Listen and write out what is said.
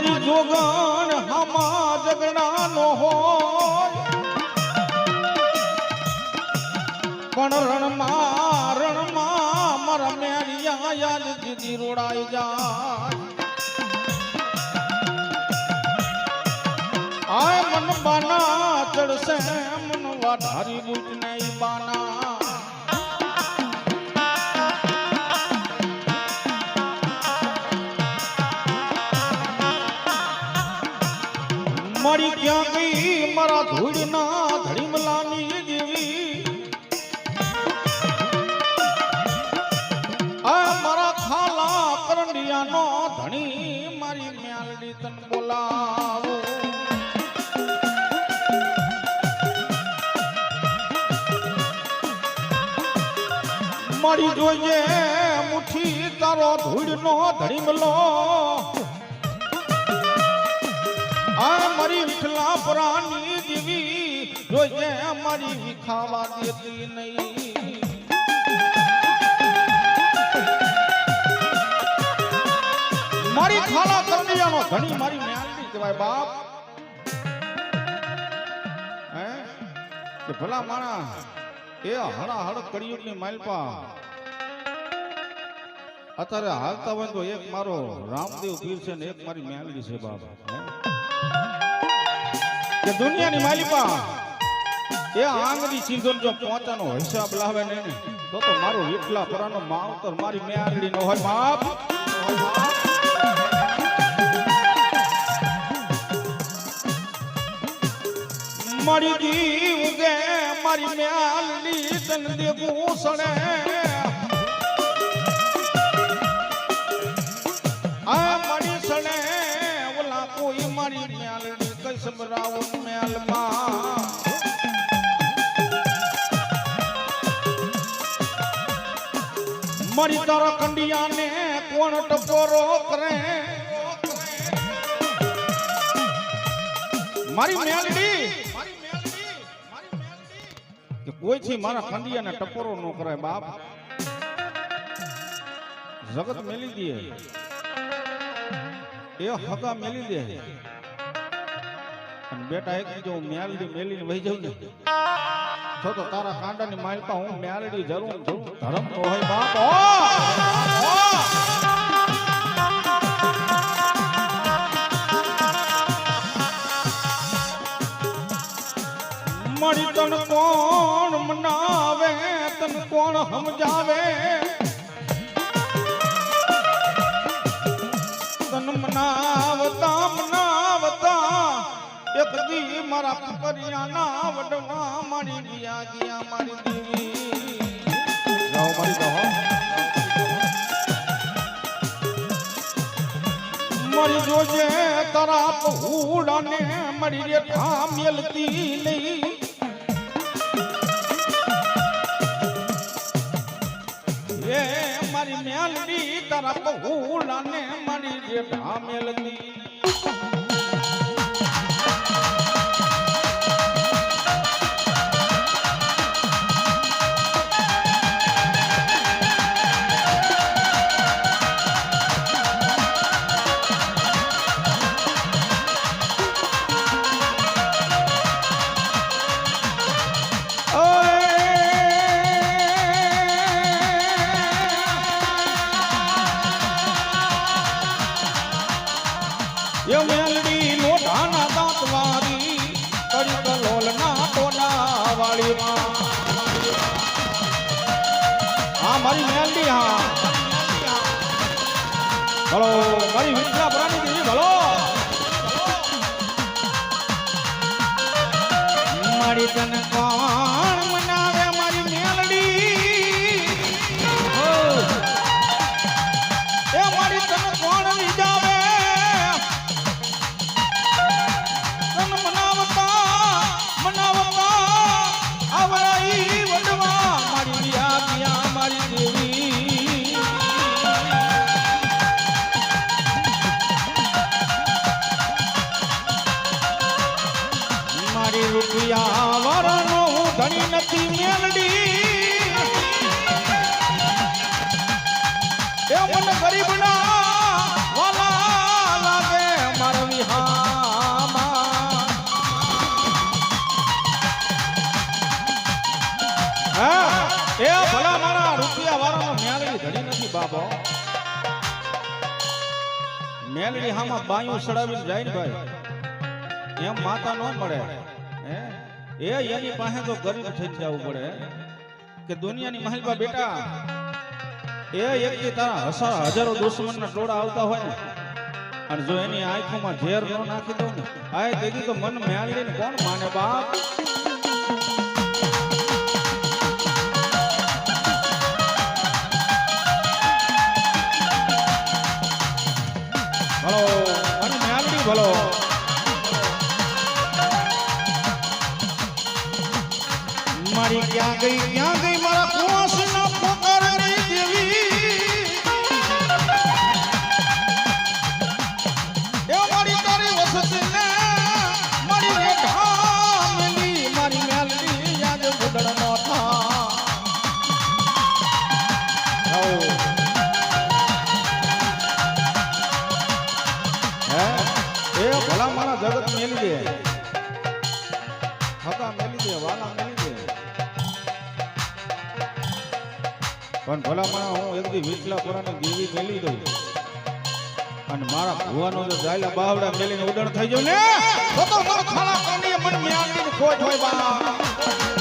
મારી જોગણ હમા જગણા નો હોય. પણ રણમાં રણમાં મારા મેરિયા યાદ મન બાના ચડશે, મન વાઢારી બુટ નહીં બાના. મારી ક્યાં ગઈ મારા ધૂળના ધડીમલાની દેવી મારા ખાલા કરંડિયાનો ધણી મારી મ્યાલડી તન બોલાવો. મારી જોઈએ મુઠી તારો ધૂળનો ધડીમલો. આ મારી વિઠલા પુરાની દેવી જોઈએ મારી વિખાવા દેતી નહીં. મારી ખાલા કરડિયાનો ધણી મારી ન્યાલડી કહેવાય બાપ. હે? કે ભલા માણા એ હળા હળ કળિયુગની માલપા. અત્યારે હાલતા હોય તો એક મારો રામદેવ પીર છે ને એક મારી મ્યાલડી છે બાપ. હે? કે દુનિયાની માલિકા, એ આંગની સિંધુન જો પહોંચાનો હિસાબ લાવે ને તો તો મારો વિઠલા પરાનો માવતર મારી મેઆંગળી નો હોય બાપ. મારી જીવ ગે મારી મેઆંગળી તન દે સણે મારી તારા કંડિયાને કોણ ટપોરો કરે? મારી મેલડી! કોઈ થી મારા કંડિયાને ટપોરો ન કરાય, બાપ? જગત મેલી દે. એ હગા મેલી દે. બેટા એક જો મેલડી મેલીને વહી જવું ને તો તો તારા કાંડાની માલતા હું મેલડી જરૂર ધરમ તો હોય બાપ! મળી તન કોણ મનાવે તન કોણ સમજાવે? તન મનાવતા એક દી મારા પકડિયાના વડવા મારી ગયા ગયા મારી દેવી. જાઓ મારી જાઓ. મારી જોજે તારા પહુડાને મારી રે મેલતી નહીં. એ મારી મેલડી તારા પહુડાને મારી રે થામેલતી એ મેલડી લોઢાના દાંત વાળી કડી કલોલના ટોના વાળી હા, મારી મેલડી, હા. હલો મારી વિદ્યા પ્રાણી દેવી ભલો મારી તન કોણ ધણી નથી મેલડી. એ મને ગરીબ ના વાલા લાગે મારા વિહામાં. હા? એ ભલા મારા રૂપિયા વાળાનો મેલડી ધણી નથી બાબો મેલડી હામાં બાયું સડાવી જાય ને ભાઈ. એમ માતા ન મળે. હે? એ એની પાસે તો ગરીબ થઈ જવું પડે. કે દુનિયાની મહેલમાં બેટા, એ એક તારા હસા હજારો દુશ્મનના ટોળા આવતા હોય. ને અને જો એની આંખોમાં ઝેર ન નાખી દઉં ને આ તેથી તો મન મેળવી ને કોણ માને બાપ? ભલો મન મેળવી ભલો. ક્યાં ગઈ ક્યાં ગઈ મારા મારા જગત મેલી દે. હતા મેલી દે વાલા પણ ભલા હું એક દી વિટલા પુરાની દેવી મેલી દઉં. અને મારા ભુવાનો જો જાયલા બાવડા મેલીને ઉડણ થઈ જાય ને? તો હોય બા